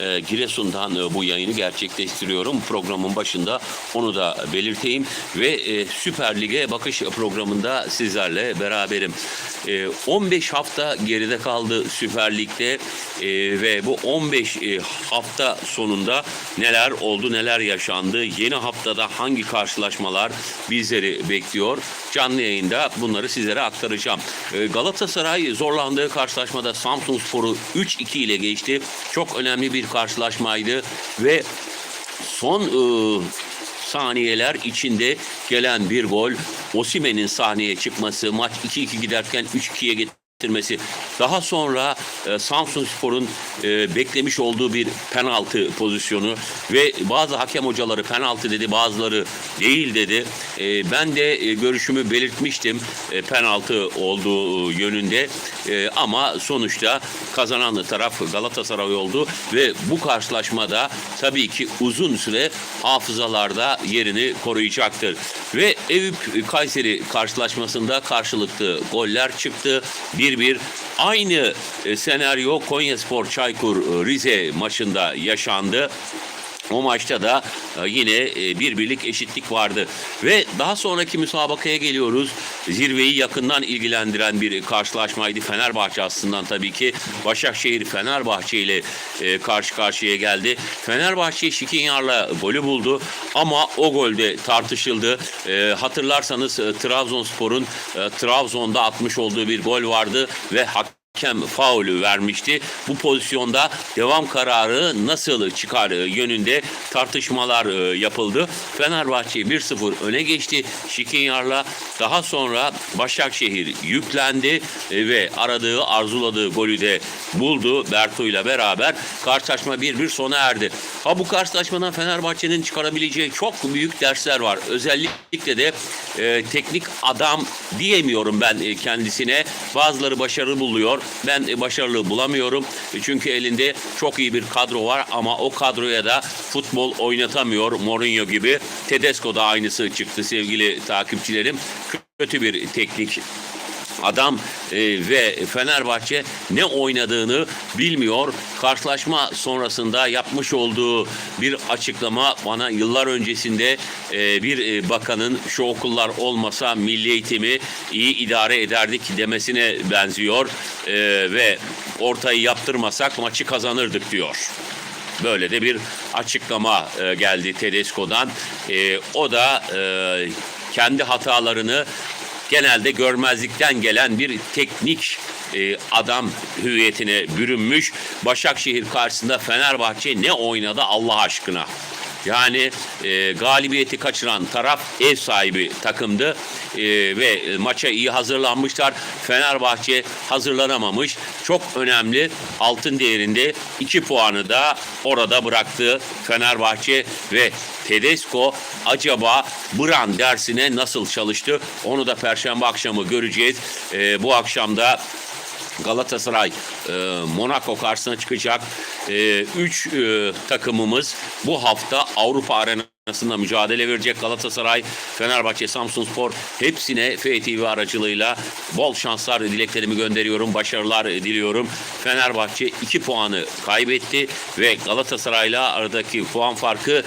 e, Giresun'dan e, bu yayını gerçekleştiriyorum. Programın başında onu da belirteyim ve e, Süper Lig'e bakış programında sizlerle beraberim. E, 15 hafta geride kaldı Süper Lig'de e, ve bu 15 e, hafta sonunda neler oldu, neler yaşandı, yeni haftada hangi karşılaşmalar bizleri bekliyor? Canlı yayında bunları sizlere aktaracağım. E, Galatasaray zorlandığı karşılaşmada Samsun Spor'u 3-2 ile geçti. Çok önemli bir karşılaşmaydı ve son e, saniyeler içinde gelen bir gol, Osimen'in sahneye çıkması, maç 2-2 giderken 3-2'ye getirmesi. Daha sonra e, Samsun Spor'un e, beklemiş olduğu bir penaltı pozisyonu ve bazı hakem hocaları penaltı dedi, bazıları değil dedi. E, ben de e, görüşümü belirtmiştim e, penaltı olduğu yönünde E, ama sonuçta kazanan taraf Galatasaray oldu ve bu karşılaşmada tabii ki uzun süre hafızalarda yerini koruyacaktır. Ve Eyüp Kayseri karşılaşmasında karşılıklı goller çıktı. 1-1 aynı e, senaryo Konyaspor Çaykur e, Rize maçında yaşandı. O maçta da e, yine e, bir birlik eşitlik vardı. Ve daha sonraki müsabakaya geliyoruz. Zirveyi yakından ilgilendiren bir karşılaşmaydı. Fenerbahçe aslında tabii ki Başakşehir Fenerbahçe ile e, karşı karşıya geldi. Fenerbahçe Şikinyar'la golü buldu ama o golde tartışıldı. Hatırlarsanız Trabzonspor'un Trabzon'da atmış olduğu bir gol vardı ve hak hakem faulü vermişti. Bu pozisyonda devam kararı nasıl çıkar e, yönünde tartışmalar e, yapıldı. Fenerbahçe 1-0 öne geçti Şikinyar'la. Daha sonra Başakşehir yüklendi e, ve aradığı, arzuladığı golü de buldu Berto ile beraber. Karşılaşma 1-1 sona erdi. Ha bu karşılaşmadan Fenerbahçe'nin çıkarabileceği çok büyük dersler var. Özellikle de e, teknik adam diyemiyorum ben kendisine. Bazıları başarılı buluyor. Ben başarılı bulamıyorum. Çünkü elinde çok iyi bir kadro var ama o kadroya da futbol oynatamıyor Mourinho gibi. Tedesco da aynısı çıktı sevgili takipçilerim. Kötü bir teknik adam e, ve Fenerbahçe ne oynadığını bilmiyor. Karşılaşma sonrasında yapmış olduğu bir açıklama bana yıllar öncesinde e, bir e, bakanın şu okullar olmasa milli eğitimi iyi idare ederdik demesine benziyor E, ve ortayı yaptırmasak maçı kazanırdık diyor. Böyle de bir açıklama e, geldi Tedesco'dan. E, o da e, kendi hatalarını genelde görmezlikten gelen bir teknik e, adam hüviyetine bürünmüş. Başakşehir karşısında Fenerbahçe ne oynadı Allah aşkına. Yani e, galibiyeti kaçıran taraf ev sahibi takımdı E, ve maça iyi hazırlanmışlar. Fenerbahçe hazırlanamamış. Çok önemli altın değerinde iki puanı da orada bıraktı Fenerbahçe ve Tedesco acaba Bran dersine nasıl çalıştı? Onu da Perşembe akşamı göreceğiz. E, bu akşamda Galatasaray e, Monaco karşısına çıkacak. 3 takımımız bu hafta Avrupa arenasında mücadele verecek. Galatasaray, Fenerbahçe, Samsunspor hepsine FTV aracılığıyla bol şanslar dileklerimi gönderiyorum. Başarılar diliyorum. Fenerbahçe 2 puanı kaybetti ve Galatasaray'la aradaki puan farkı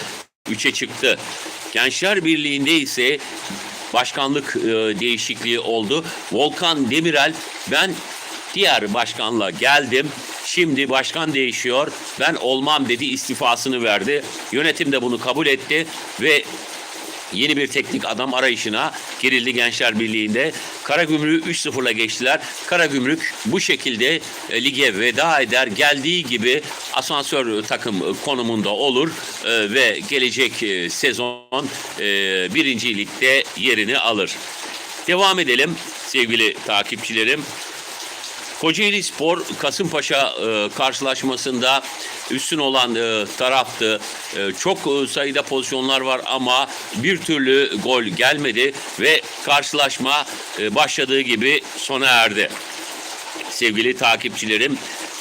3'e çıktı. Gençler Birliği'nde ise başkanlık e, değişikliği oldu. Volkan Demirel ben diğer başkanla geldim. Şimdi başkan değişiyor. Ben olmam dedi istifasını verdi. Yönetim de bunu kabul etti ve yeni bir teknik adam arayışına girildi Gençler Birliği'nde. Karagümrük'ü 3-0'la geçtiler. Karagümrük bu şekilde e, lige veda eder. Geldiği gibi asansör takım konumunda olur e, ve gelecek e, sezon birinci ligde yerini alır. Devam edelim sevgili takipçilerim. Kocaeli Spor Kasımpaşa e, karşılaşmasında üstün olan e, taraftı. E, çok e, sayıda pozisyonlar var ama bir türlü gol gelmedi ve karşılaşma e, başladığı gibi sona erdi sevgili takipçilerim.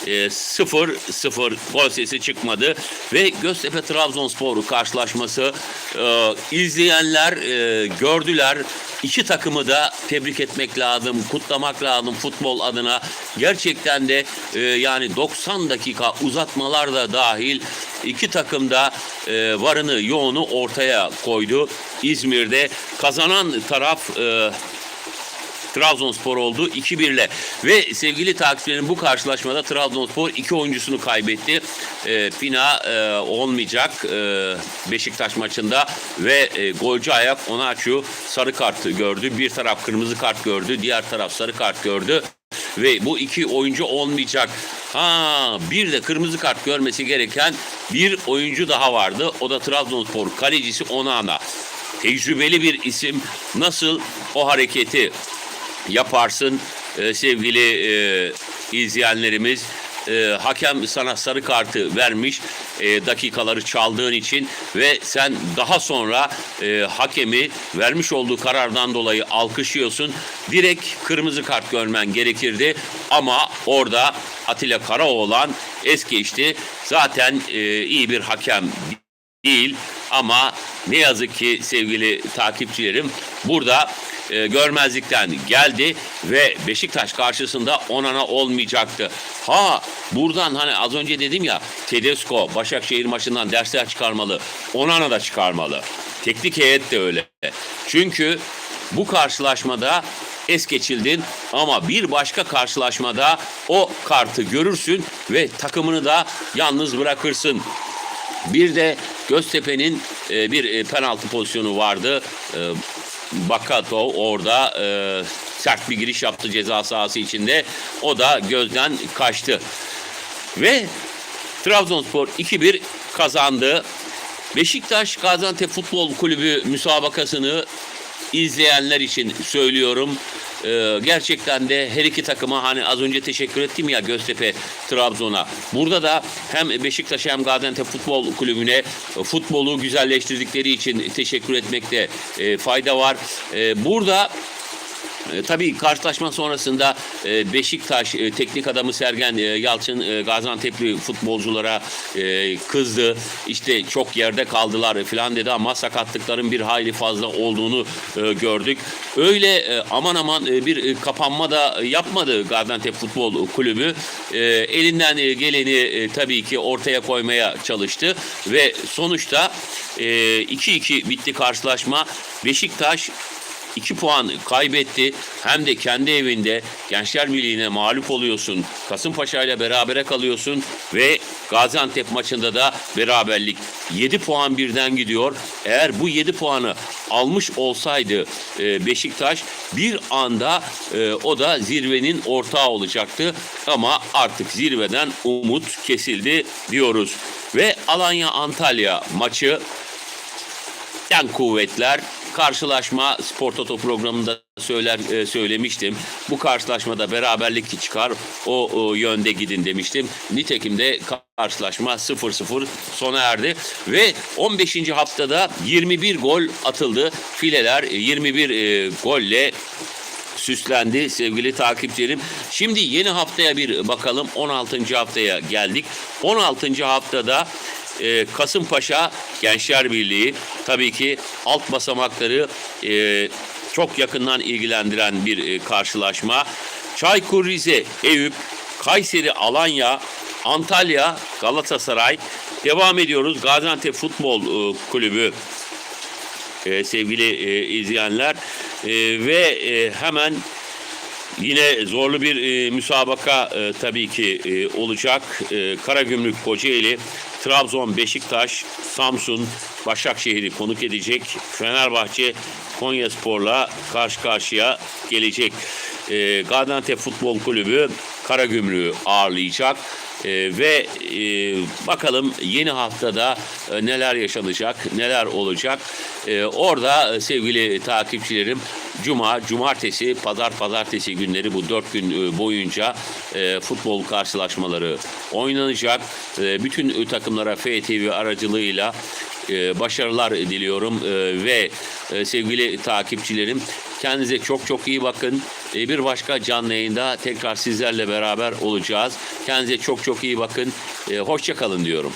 e, 0-0 gol sesi çıkmadı ve Göztepe Trabzonspor karşılaşması e, izleyenler e, gördüler. İki takımı da tebrik etmek lazım, kutlamak lazım futbol adına. Gerçekten de e, yani 90 dakika uzatmalar da dahil iki takım da e, varını yoğunu ortaya koydu. İzmir'de kazanan taraf e, Trabzonspor oldu 2-1 ile ve sevgili takipçilerim bu karşılaşmada Trabzonspor iki oyuncusunu kaybetti. E, Pina e, olmayacak e, Beşiktaş maçında ve e, golcü ayak Onaçu sarı kart gördü. Bir taraf kırmızı kart gördü, diğer taraf sarı kart gördü ve bu iki oyuncu olmayacak. Ha bir de kırmızı kart görmesi gereken bir oyuncu daha vardı. O da Trabzonspor kalecisi Onana. Tecrübeli bir isim nasıl o hareketi yaparsın Ee, sevgili e, izleyenlerimiz. Ee, hakem sana sarı kartı vermiş e, dakikaları çaldığın için ve sen daha sonra e, hakemi vermiş olduğu karardan dolayı alkışlıyorsun. Direkt kırmızı kart görmen gerekirdi ama orada Atilla Karaoğlan es geçti. Zaten e, iyi bir hakem değil ama ne yazık ki sevgili takipçilerim burada e, görmezlikten geldi ve Beşiktaş karşısında Onana olmayacaktı. Ha buradan hani az önce dedim ya Tedesco Başakşehir maçından dersler çıkarmalı. Onana da çıkarmalı. Teknik heyet de öyle. Çünkü bu karşılaşmada es geçildin ama bir başka karşılaşmada o kartı görürsün ve takımını da yalnız bırakırsın. Bir de Göztepe'nin e, bir e, penaltı pozisyonu vardı. E, Bakato orada e, sert bir giriş yaptı ceza sahası içinde. O da gözden kaçtı. Ve Trabzonspor 2-1 kazandı. Beşiktaş Gaziantep Futbol Kulübü müsabakasını izleyenler için söylüyorum. Ee, gerçekten de her iki takıma hani az önce teşekkür ettim ya Göztepe Trabzon'a. Burada da hem Beşiktaş hem Gaziantep Futbol Kulübü'ne futbolu güzelleştirdikleri için teşekkür etmekte e, fayda var. E, burada e, tabii karşılaşma sonrasında e, Beşiktaş e, teknik adamı Sergen e, Yalçın e, Gaziantep'li futbolculara e, kızdı. İşte çok yerde kaldılar falan dedi ama sakatlıkların bir hayli fazla olduğunu e, gördük. Öyle e, aman aman e, bir e, kapanma da yapmadı Gaziantep Futbol Kulübü. E, elinden e, geleni e, tabii ki ortaya koymaya çalıştı ve sonuçta e, 2-2 bitti karşılaşma. Beşiktaş 2 puan kaybetti. Hem de kendi evinde Gençler Birliği'ne mağlup oluyorsun. Kasımpaşa ile berabere kalıyorsun ve Gaziantep maçında da beraberlik 7 puan birden gidiyor. Eğer bu 7 puanı almış olsaydı e, Beşiktaş bir anda e, o da zirvenin ortağı olacaktı. Ama artık zirveden umut kesildi diyoruz. Ve Alanya Antalya maçı yan kuvvetler karşılaşma Spor Toto programında söyler e, söylemiştim. Bu karşılaşmada beraberlik çıkar. O, o yönde gidin demiştim. Nitekim de karşılaşma 0-0 sona erdi ve 15. haftada 21 gol atıldı. Fileler e, 21 e, golle süslendi sevgili takipçilerim. Şimdi yeni haftaya bir bakalım. 16. haftaya geldik. 16. haftada e, Kasımpaşa Gençler Birliği tabii ki alt basamakları e, çok yakından ilgilendiren bir e, karşılaşma. Çaykur Rize, Eyüp, Kayseri, Alanya, Antalya, Galatasaray. Devam ediyoruz. Gaziantep Futbol e, Kulübü e, sevgili e, izleyenler E, ve e, hemen yine zorlu bir e, müsabaka e, tabii ki e, olacak. E, Karagümrük Kocaeli, Trabzon, Beşiktaş, Samsun, Başakşehir'i konuk edecek. Fenerbahçe Konyaspor'la karşı karşıya gelecek. E, Gaziantep Futbol Kulübü Karagümrük'ü ağırlayacak. Ee, ve e, bakalım yeni haftada e, neler yaşanacak, neler olacak. Ee, orada e, sevgili takipçilerim Cuma, Cumartesi, Pazar, Pazartesi günleri bu dört gün e, boyunca e, futbol karşılaşmaları oynanacak. E, bütün takımlara FTV aracılığıyla başarılar diliyorum ve sevgili takipçilerim Kendinize çok çok iyi bakın. Bir başka canlı yayında tekrar sizlerle beraber olacağız. Kendinize çok çok iyi bakın. Hoşça kalın diyorum.